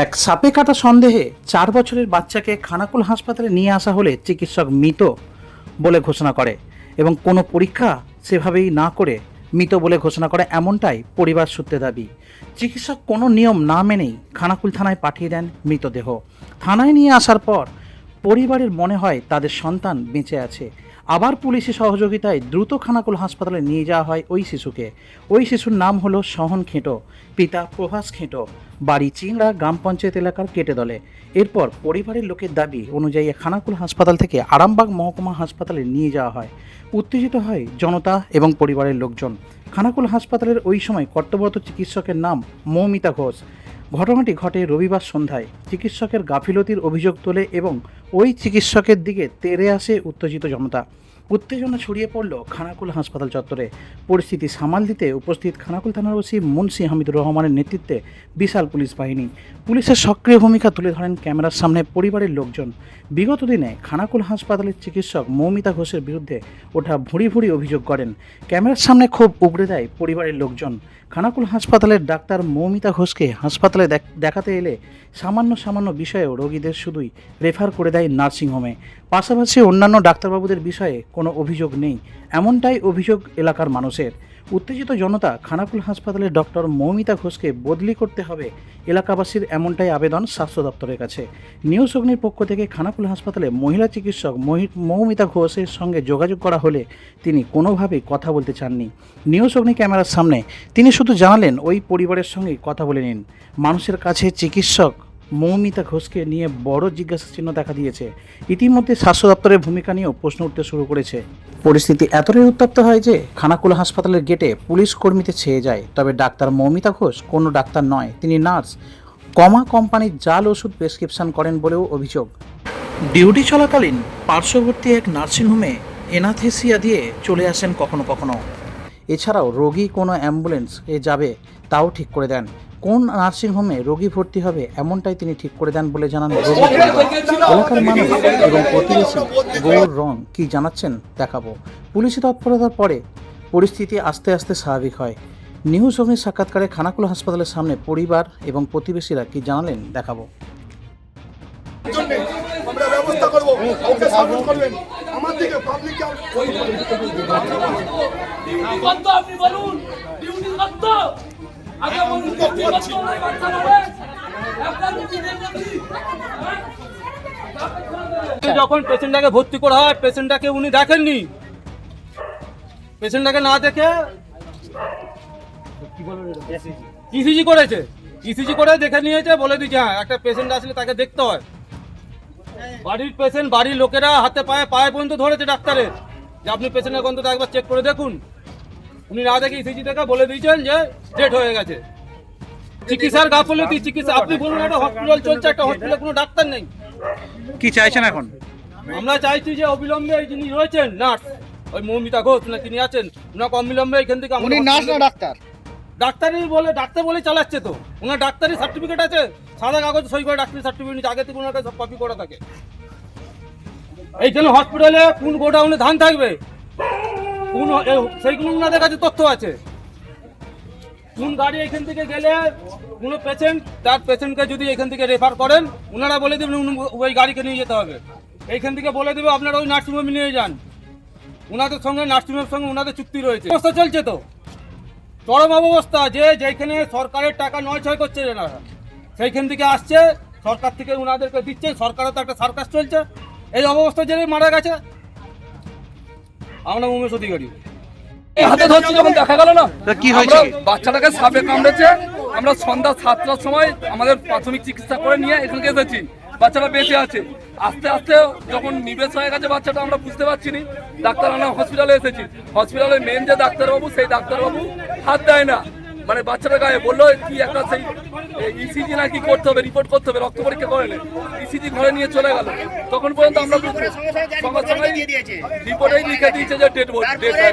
এক সাপে কাটা সন্দেহে চার বছরের বাচ্চাকে খানাকুল হাসপাতালে নিয়ে আসা হলে চিকিৎসক মৃত বলে ঘোষণা করে এবং কোনো পরীক্ষা সেভাবেই না করে মৃত বলে ঘোষণা করে এমনটাই পরিবার সূত্রে দাবি। চিকিৎসক কোনো নিয়ম না মেনেই খানাকুল থানায় পাঠিয়ে দেন মৃতদেহ। থানায় নিয়ে আসার পর পরিবারের মনে হয় তাদের সন্তান বেঁচে আছে। আবার পুলিশের সহযোগিতায় দ্রুত খানাকুল হাসপাতালে নিয়ে যাওয়া হয় ওই শিশুকে। ওই শিশুর নাম হলো সহন খেঁটো, পিতা প্রভাস খেঁটো। বাড়ি চিংড়া গ্রাম পঞ্চায়েত এলাকার কেটে দলে। এরপর পরিবারের লোকের দাবি অনুযায়ী খানাকুল হাসপাতাল থেকে আরামবাগ মহকুমা হাসপাতালে নিয়ে যাওয়া হয়। উত্তেজিত হয় জনতা এবং পরিবারের লোকজন। খানাকুল হাসপাতালের ওই সময় কর্তব্যরত চিকিৎসকের নাম মৌমিতা ঘোষ। ঘটনাটি ঘটে রবিবার সন্ধ্যায়। চিকিৎসকের গাফিলতির অভিযোগ তোলে এবং ওই চিকিৎসকের দিকে তেড়ে আসে উত্তেজিত জনতা। উত্তেজনা ছড়িয়ে পড়ল খানাকুল হাসপাতাল চত্বরে। পরিস্থিতি সামাল দিতে উপস্থিত খানাকুল থানার ওসি মুন্সি হামিদুর রহমানের নেতৃত্বে বিশাল পুলিশ বাহিনী। পুলিশের সক্রিয় ভূমিকা তুলে ধরেন ক্যামেরার সামনে পরিবারের লোকজন। বিগত দিনে খানাকুল হাসপাতালের চিকিৎসক মৌমিতা ঘোষের বিরুদ্ধে ওঠা ভুঁড়ি ভুঁড়ি অভিযোগ করেন। ক্যামেরার সামনে ক্ষোভ উগড়ে দেয় পরিবারের লোকজন। খানাকুল হাসপাতালের ডাক্তার মৌমিতা ঘোষকে হাসপাতালে দেখাতে এলে সামান্য সামান্য বিষয়েও রোগীদের শুধুই রেফার করে দেয় নার্সিংহোমে। পাশাপাশি অন্যান্য ডাক্তারবাবুদের বিষয়ে কোনো অভিযোগ নেই। এমনটাই অভিযোগ এলাকার মানুষের। উত্তেজিত জনতা খানাকুল হাসপাতালের ডক্টর মৌমিতা ঘোষকে বদলি করতে হবে। এলাকাবাসীর এমনটাই আবেদন স্বাস্থ্য দপ্তরের কাছে। নিউজ অগ্নির পক্ষ থেকে খানাকুল হাসপাতালে মহিলা চিকিৎসক মৌমিতা ঘোষের সঙ্গে যোগাযোগ করা হলে তিনি কোনোভাবেই কথা বলতে চাননি। নিউজ অগ্নি ক্যামেরার সামনে তিনি শুধু জানালেন, ওই পরিবারের সঙ্গেই কথা বলে নিন। মানুষের কাছে চিকিৎসক মৌমিতা ঘোষকে নিয়ে বড় জিজ্ঞাসা চিহ্ন দেখা দিয়েছে। ইতিমধ্যে স্বাস্থ্য দপ্তরের ভূমিকা নিয়েও প্রশ্ন উঠতে শুরু করেছে। পরিস্থিতি এতটাই উত্তপ্ত হয় যে খানাকুলা হাসপাতালের গেটে পুলিশ কর্মীতে ছেয়ে যায়। তবে ডাক্তার মৌমিতা ঘোষ, কোনো ডাক্তার নয়, তিনি নার্স। কমা কোম্পানির জাল ওষুধ প্রেসক্রিপশন করেন বলেও অভিযোগ। ডিউটি চলাকালীন পার্শ্ববর্তী এক নার্সিংহোমে এনাথেসিয়া দিয়ে চলে আসেন কখনো কখনো। এছাড়াও রোগী কোনো অ্যাম্বুলেন্স এ যাবে, তাও ঠিক করে দেন। কোন নার্সিংহোমে রোগী ভর্তি হবে এমনটাই তিনি ঠিক করে দেন বলে জানান রোগী। এলাকার মানুষ এবং প্রতিবেশী গৌর রং কি জানাচ্ছেন দেখাবো। পুলিশি তৎপরতার পরে পরিস্থিতি আস্তে আস্তে স্বাভাবিক হয়। নিউজ অগ্নির সাক্ষাৎকারে খানাকুলা হাসপাতালের সামনে পরিবার এবং প্রতিবেশীরা কি জানালেন দেখাবো। আমরা ব্যবস্থা করব ওকে সাপোর্ট করবেন। আমার দিকে পাবলিক আপনি বলুন। যখন পেশেন্টটাকে ভর্তি করা হয় পেশেন্টটাকে উনি দেখেননি পেশেন্টটাকে না দেখে ইসিজি করেছে ইসিজি করে দেখে নিয়েছে বলে দিয়েছে হ্যাঁ একটা পেশেন্ট আসলে তাকে দেখতে হয় বাড়ির পেশেন্ট বাড়ির লোকেরা হাতে পায়ে পায়ে পর্যন্ত ধরেছে ডাক্তারের যে আপনি পেশেন্টের অন্তত একবার চেক করে দেখুন উনি না দেখে ইসিজি দেখে বলে দিয়েছেন যে ডেট হয়ে গেছে। চিকিৎসার গাফলতি চিকিৎসা আপনি বলুন একটা হসপিটাল চলছে একটা হসপিটালে কোনো ডাক্তার নেই। কি চাইছেন এখন? আমরা চাইছি যে অবিলম্বে এই যিনি রয়েছেন নার্স ওই মৌমিতা ঘোষ না তিনি আছেন ওনাকে অবিলম্বে এখান থেকে উনি নার্স না ডাক্তার? ডাক্তারই বলে ডাক্তার বলে চালাচ্ছে তো। ওনার ডাক্তারি সার্টিফিকেট আছে সাদা কাগজ সই করে ডাক্তারি সার্টিফিকেট নিচ্ছে আগে থেকে ওনার কাছে সব কপি করা থাকে। এইখানে হসপিটালে কোন গোডাউনে ধান থাকবে? কোন সেইগুলো ওনাদের কাছে তথ্য আছে? কোন গাড়ি এখান থেকে গেলে কোনো পেশেন্ট তার পেশেন্টকে যদি এখান থেকে রেফার করেন ওনারা বলে দেবেন ওই গাড়িকে নিয়ে যেতে হবে। এইখান থেকে বলে দেবে আপনারা ওই নার্সিংহোমে নিয়ে যান। ওনাদের সঙ্গে নার্সিংহোমের সঙ্গে ওনাদের চুক্তি রয়েছে। অবস্থা চলছে তো? চরম অবস্থা যে যেখানে সরকারের টাকা নয় ছয় করছে এনারা সেইখান থেকে আসছে, সরকার থেকে ওনাদেরকে দিচ্ছে, সরকারও তো একটা সার্কাস চলছে। এই অবস্থা জেনে মারা গেছে আমরা উমেশ অধিকারী এই হাতে ধরছি যখন দেখা গেল না কি হয়েছে? বাচ্চাটাকে সাপে কামড়েছে আমরা সন্ধ্যা সাতটার সময় আমাদের প্রাথমিক চিকিৎসা করে নিয়ে এখানে এসেছি বাচ্চাটা বেঁচে আছে। আস্তে আস্তে যখন নিবেশ হয়ে গেছে বাচ্চাটা আমরা বুঝতে পারছি নি ডাক্তার আমরা হসপিটালে এসেছি। হসপিটালে মেন যে ডাক্তারবাবু সেই ডাক্তারবাবু হাত দেয় না। মানে বাচ্চাটা গায়ে বলল কি একটা সেই ইসিজি নাকি করতে হবে রিপোর্ট করতে হবে রক্ত পরীক্ষা করে ইসিজি ঘরে নিয়ে চলে গেল। তখন পর্যন্ত আমরা সঙ্গে সঙ্গে রিপোর্টেই লিখে দিয়েছে যে ডেট ডেট গেছে।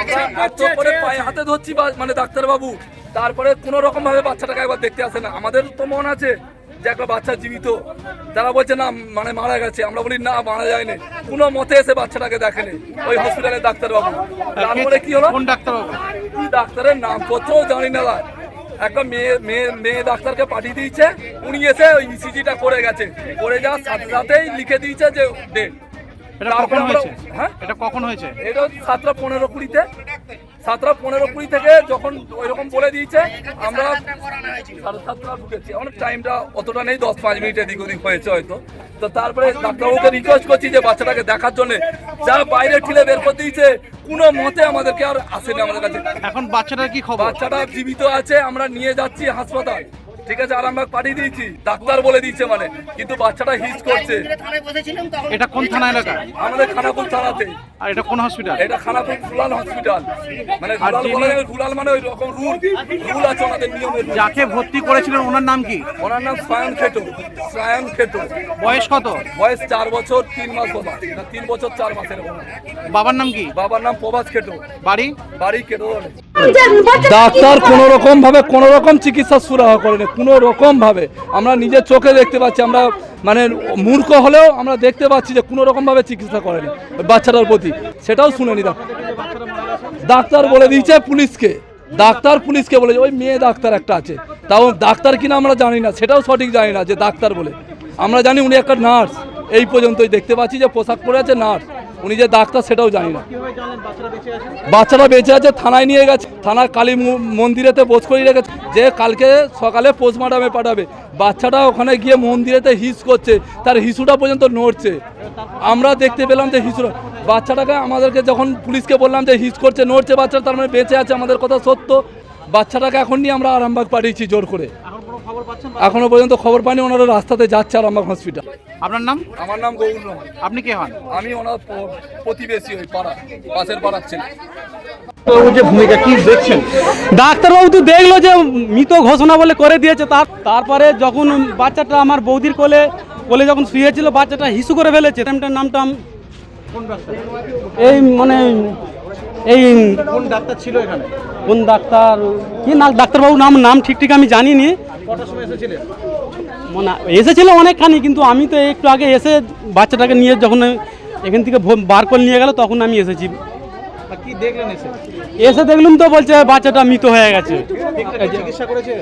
আমরা এত পায়ে হাতে ধরছি মানে ডাক্তারবাবু তারপরে কোনো রকম ভাবে বাচ্চাটাকে একবার দেখতে আসে না। আমাদের তো মন আছে যে একটা বাচ্চা জীবিত তারা বলছে না মানে মারা গেছে। আমরা বলি না মারা যায়নি। কোনো মতে এসে বাচ্চাটাকে দেখেনি। ওই হসপিটালের ডাক্তারবাবু। তারপরে কি হলো? কোন ডাক্তারের নাম পত্রও জানি না একটা মেয়ে মেয়ে মেয়ে ডাক্তারকে পাঠিয়ে দিয়েছে। উনি এসে ওই ইসিজিটা করে গেছে। করে যাওয়ার সাথে সাথেই লিখে দিয়েছে যে ডেট এটা কখন হয়েছে? হ্যাঁ? এটা কখন হয়েছে? এটা সাতটা পনেরো কুড়িতে। সাতটা পনেরো কুড়ি থেকে যখন ওইরকম বলে দিয়েছে আমরা সাড়ে সাতটা ঢুকেছি। অনেক টাইমটা অতটা নেই দশ পাঁচ মিনিট দিক ওদিক হয়েছে হয়তো। তো তারপরে ডাক্তারবাবুকে রিকোয়েস্ট করছি যে বাচ্চাটাকে দেখার জন্য। যা বাইরে ঠেলে বের করে দিয়েছে কোনো মতে আমাদেরকে আর আসেনি আমাদের কাছে। এখন বাচ্চাটা কি খবর? বাচ্চাটা জীবিত আছে আমরা নিয়ে যাচ্ছি হাসপাতাল। ঠিক আছে আরামবাগ পাঠিয়ে দিয়েছি। ডাক্তার বলে দিয়েছে মানে। কিন্তু বাচ্চাটা হিচ করছে। এটা কোন থানা এলাকা আমাদের খানাকুল থানাতে। আর এটা কোন হসপিটাল এটা খানাপুর রুরাল হসপিটাল মানে বলে রুরাল মানে ওই রকম রুল। রুল আছে ওনাদের নিয়মের যাকে ভর্তি করেছিলেন ওনার নাম কি? ওনার নাম সায়ন খেটো। সায়ন খেটো। বয়স কত? বয়স চার বছর তিন মাস বাবা তিন বছর চার মাসের বাবার নাম কি? বাবার নাম প্রভাস খেটো। বাড়ি? বাড়ি কেটো ডাক্তার কোন রকম ভাবে কোন রকম চিকিৎসা সুরাহা করেনি কোন রকম ভাবে আমরা নিজের চোখে দেখতে পাচ্ছি, আমরা মানে মূর্খ হলেও আমরা দেখতে পাচ্ছি যে কোনো রকম ভাবে চিকিৎসা করেনি বাচ্চাটার প্রতি। সেটাও শুনেনি ডাক্তার। ডাক্তার বলে দিয়েছে পুলিশকে। ডাক্তার পুলিশকে বলে ওই মেয়ে ডাক্তার একটা আছে। তাও ডাক্তার কিনা আমরা জানি না, সেটাও সঠিক জানি না যে ডাক্তার বলে। আমরা জানি উনি একটা নার্স। এই পর্যন্তই দেখতে পাচ্ছি যে পোশাক পরে আছে নার্স। উনি যে ডাক্তার সেটাও জানি না। বাচ্চারা বেঁচে আছে? থানায় নিয়ে গেছে। থানার কালী মন্দিরেতে বোঝ করিয়ে রেখেছে। যে কালকে সকালে পোস্টমার্টামে পাঠাবে। বাচ্চাটা ওখানে গিয়ে মন্দিরেতে হিস করছে। তার হিসুটা পর্যন্ত নড়ছে। আমরা দেখতে পেলাম যে হিসুটা বাচ্চাটাকে আমাদেরকে যখন পুলিশকে বললাম যে হিস করছে নড়ছে বাচ্চাটা তার মানে বেঁচে আছে আমাদের কথা সত্য। বাচ্চাটাকে এখন নিয়ে আমরা আরামবাগ পাঠিয়েছি জোর করে। এখনও পর্যন্ত খবর পাইনি ওনারা রাস্তাতে যাচ্ছে আরামবাগ হসপিটাল আপনার নাম? আমার নাম গৌর রহমান। আপনি কে হন? আমি ওনার প্রতিবেশী ওই পাড়া পাশের পাড়ার ছেলে। ডাক্তারবাবু তো দেখল যে মৃত ঘোষণা বলে করে দিয়েছে। তার তারপরে যখন বাচ্চাটা আমার বৌদির কোলে কোলে যখন শুয়েছিল বাচ্চাটা হিসু করে ফেলেছে। টাইমটার নামটা আম- এই মানে এই কোন ডাক্তার ছিল এখানে? কোন ডাক্তার কি না ডাক্তারবাবু নাম নাম ঠিক ঠিক আমি জানিনি। কটার সময় এসেছিলেন? মানে এসেছিল অনেকখানি কিন্তু আমি তো একটু আগে এসে বাচ্চাটাকে নিয়ে যখন এখান থেকে ভো- বার করে নিয়ে গেল তখন আমি এসেছি। আর কি দেখলেন এসে? এসে দেখলুম তো বলছে বাচ্চাটা মৃত হয়ে গেছে। চিকিৎসা করেছে?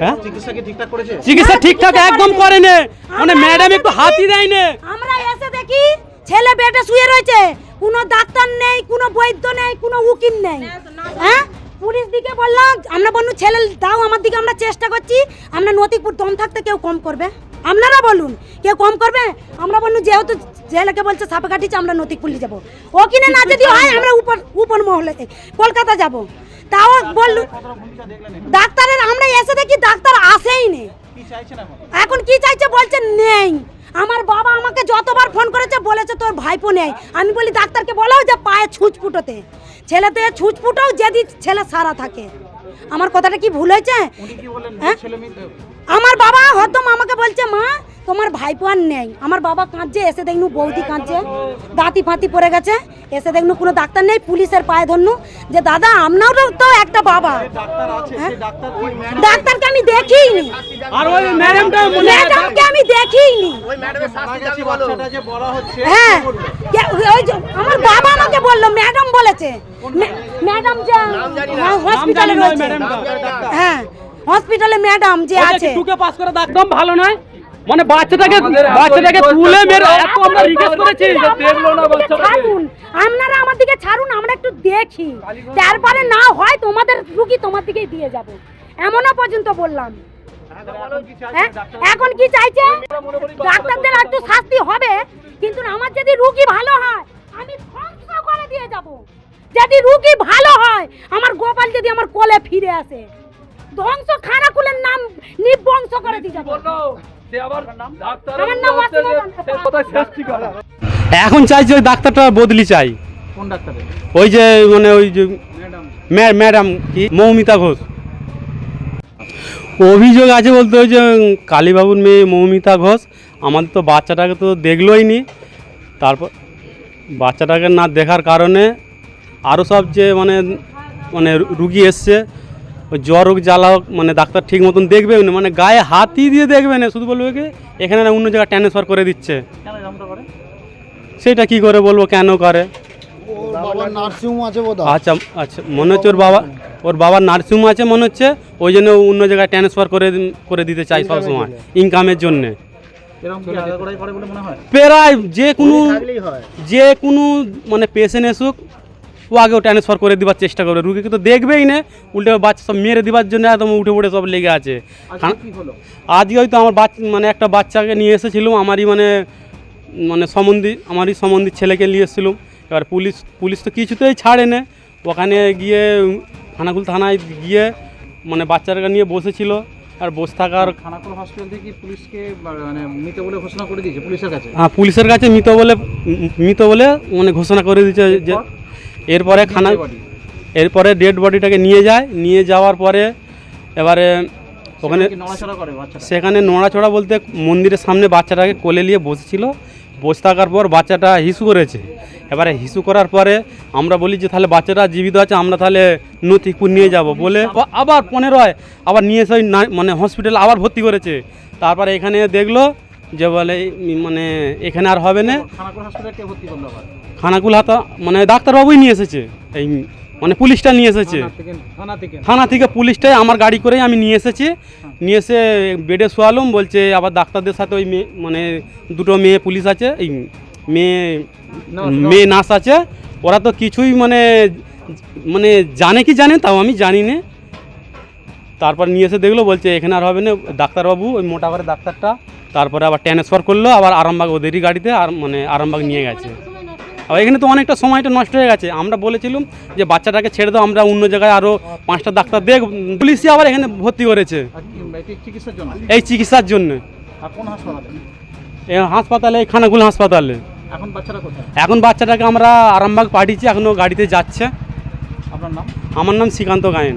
হ্যাঁ? চিকিৎসা কি ঠিকঠাক করেছে? চিকিৎসা ঠিকঠাক একদম করেনি। মানে ম্যাডাম একটু হাতই দেয়নি। আমরা এসে দেখি ছেলে বেডে শুয়ে রয়েছে। কোনো ডাক্তার নেই কোনো বৈদ্য নেই কোনো উকিল নেই। হ্যাঁ? পুলিশ দিকে বললাম আমরা বলুন ছেলে দাও আমার দিকে আমরা চেষ্টা করছি। আমরা নতিপুর দম থাকতে কেউ কম করবে। আপনারা বলুন কেউ কম করবে? আমরা বলুন যেহেতু ছেলেকে বলছে সাপে কাটিছে আমরা নতিপুলি যাব। কিনে না যদি হয় আমরা উপর উপর মহলে কলকাতা যাব। তাও বললু ডাক্তারের আমরা এসে দেখি ডাক্তার আসেই নেই। এখন? এখন কি চাইছে বলছে নেই। আমার বাবা আমাকে যতবার ফোন করেছে বলেছে তোর ভাইপো নেই। আমি বলি ডাক্তারকে বলাও যে পায়ে ছুঁচ ফুটোতে। ছেলেতে ছুঁচ যেদি ছেলে সারা থাকে। আমার কথাটা কি ভুল হয়েছে? হ্যাঁ? আমার বাবা হয়তো আমাকে বলছে মা তোমার ভাইপো আর নেই। আমার বাবা কাঁদছে এসে দেখনু বৌদি কাঁদছে দাঁতি ফাঁতি পড়ে গেছে এসে দেখনু কোনো ডাক্তার নেই পুলিশের পায়ে ধরনু যে দাদা আপনারও তো একটা বাবা। ডাক্তার আছে হ্যাঁ? ডাক্তারকে আমি দেখিনি। আর ম্যাডামকে আমি দেখিনি। হ্যাঁ ওই যে আমার বাবা আমাকে বলল ম্যাডাম বলেছে। ম্যাডাম যে হসপিটালে রয়েছে। হ্যাঁ হসপিটালে ম্যাডাম যে আছে। টুকে পাস করে একদম ভালো নয়? মানে বাচ্চাটাকে বাচ্চাটাকে তুলে মেরে এত আমরা রিকোয়েস্ট করেছি। আপনারা দেখল না আমার দিকে বাচ্চাটাকে। ছাড়ুন। আপনারা আমার দিকে ছাড়ুন আমরা একটু দেখি। তারপরে না হয় তোমাদের রুগী তোমার দিকেই দিয়ে যাব। এমনও পর্যন্ত বললাম। হ্যাঁ? এখন কি চাইছে? ডাক্তারদের একটু শাস্তি হবে কিন্তু আমার যদি রুগী ভালো হয় আমি ধ্বংস করে দিয়ে যাব। যদি রুগী ভালো হয় আমার গোপাল যদি আমার কোলে ফিরে আসে। ধ্বংস খানাকুলের নাম নিবংশ করে দিয়ে যাব ডাক্তার এখন চাইছি ওই ডাক্তারটা বদলি চাই। কোন ডাক্তারের? ওই যে মানে ওই যে ম্যা- ম্যাডাম কি? মৌমিতা ঘোষ। অভিযোগ আছে বলতে ওই যে কালীবাবুর মেয়ে মৌমিতা ঘোষ। আমাদের তো বাচ্চাটাকে তো দেখলোই নি। তারপর বাচ্চাটাকে না দেখার কারণে আরও সব যে মানে মানে রুগী এসছে ওই জ্বর হোক, জ্বালা হোক মানে ডাক্তার ঠিক মতন দেখবে না মানে গায়ে হাতই দিয়ে দেখবে না, শুধু বলবে কি, এখানে না অন্য জায়গায় ট্রান্সফার করে দিচ্ছে। সেটা কি করে বলব, কেন করে? আচ্ছা আচ্ছা মনে হচ্ছে ওর বাবা, ওর বাবার নার্সিংহোম আছে মনে হচ্ছে, ওই জন্য অন্য জায়গায় ট্রান্সফার করে করে দিতে চাই সব সময় ইনকামের জন্যে। প্রায় যে কোনো যে কোনো মানে পেশেন্ট এসুক ও আগেও ট্রান্সফার করে দেওয়ার চেষ্টা করবে। রুগীকে তো দেখবেই না। উল্টে বাচ্চা সব মেরে দেওয়ার জন্য একদম উঠে উঠে সব লেগে আছে। আজকে হয়তো আমার বাচ্চা মানে একটা বাচ্চাকে নিয়ে এসেছিলাম আমারই মানে মানে সম্বন্ধী আমারই সম্বন্ধী ছেলেকে নিয়ে এসেছিলাম এবার পুলিশ পুলিশ তো কিছুতেই ছাড়ে না। ওখানে গিয়ে খানাকুল থানায় গিয়ে মানে বাচ্চাটাকে নিয়ে বসেছিল। আর বসে থাকার খানাকুল হসপিটাল থেকে পুলিশকে মানে মৃত বলে ঘোষণা করে দিয়েছে পুলিশের কাছে? হ্যাঁ পুলিশের কাছে মৃত বলে মৃত বলে মানে ঘোষণা করে দিচ্ছে যে এরপরে খানা এরপরে ডেড বডিটাকে নিয়ে যায় নিয়ে যাওয়ার পরে এবারে ওখানে সেখানে নড়াচড়া বলতে মন্দিরের সামনে বাচ্চাটাকে কোলে নিয়ে বসেছিল। বসে থাকার পর বাচ্চাটা হিসু করেছে। এবারে হিসু করার পরে আমরা বলি যে তাহলে বাচ্চাটা জীবিত আছে আমরা তাহলে নথিপুর নিয়ে যাব। বলে আবার পনেরোয় আবার নিয়ে এসে না- মানে হসপিটালে আবার ভর্তি করেছে। তারপরে এখানে দেখল যে বলে মানে এখানে আর হবে না। খানাকুল হাতা মানে ডাক্তারবাবুই নিয়ে এসেছে। এই মানে পুলিশটা নিয়ে এসেছে। থানা থেকে থানা থেকে? পুলিশটাই আমার গাড়ি করেই আমি নিয়ে এসেছি। নিয়ে এসে বেডে শোয়ালাম বলছে আবার ডাক্তারদের সাথে ওই মেয়ে মানে দুটো মেয়ে পুলিশ আছে এই মেয়ে মেয়ে নার্স আছে। ওরা তো কিছুই মানে মানে জানে কি জানে তাও আমি জানি না। তারপর নিয়ে এসে দেখল বলছে এখানে আর হবে না ডাক্তারবাবু ওই মোটা করে ডাক্তারটা। তারপরে আবার ট্রান্সফার করল আবার আরামবাগ ওদেরই গাড়িতে আর মানে আরামবাগ নিয়ে গেছে। আর এখানে তো অনেকটা সময়টা নষ্ট হয়ে গেছে। আমরা বলেছিলাম যে বাচ্চাটাকে ছেড়ে দাও আমরা অন্য জায়গায় আরও পাঁচটা ডাক্তার দেখ। পুলিশই আবার এখানে ভর্তি করেছে। এই চিকিৎসার জন্য? হাসপাতালে? এই হাসপাতালে হাসপাতালে। এখন বাচ্চাটাকে আমরা আরামবাগ পাঠিয়েছি এখনও গাড়িতে যাচ্ছে। আমার নাম শ্রীকান্ত গায়েন।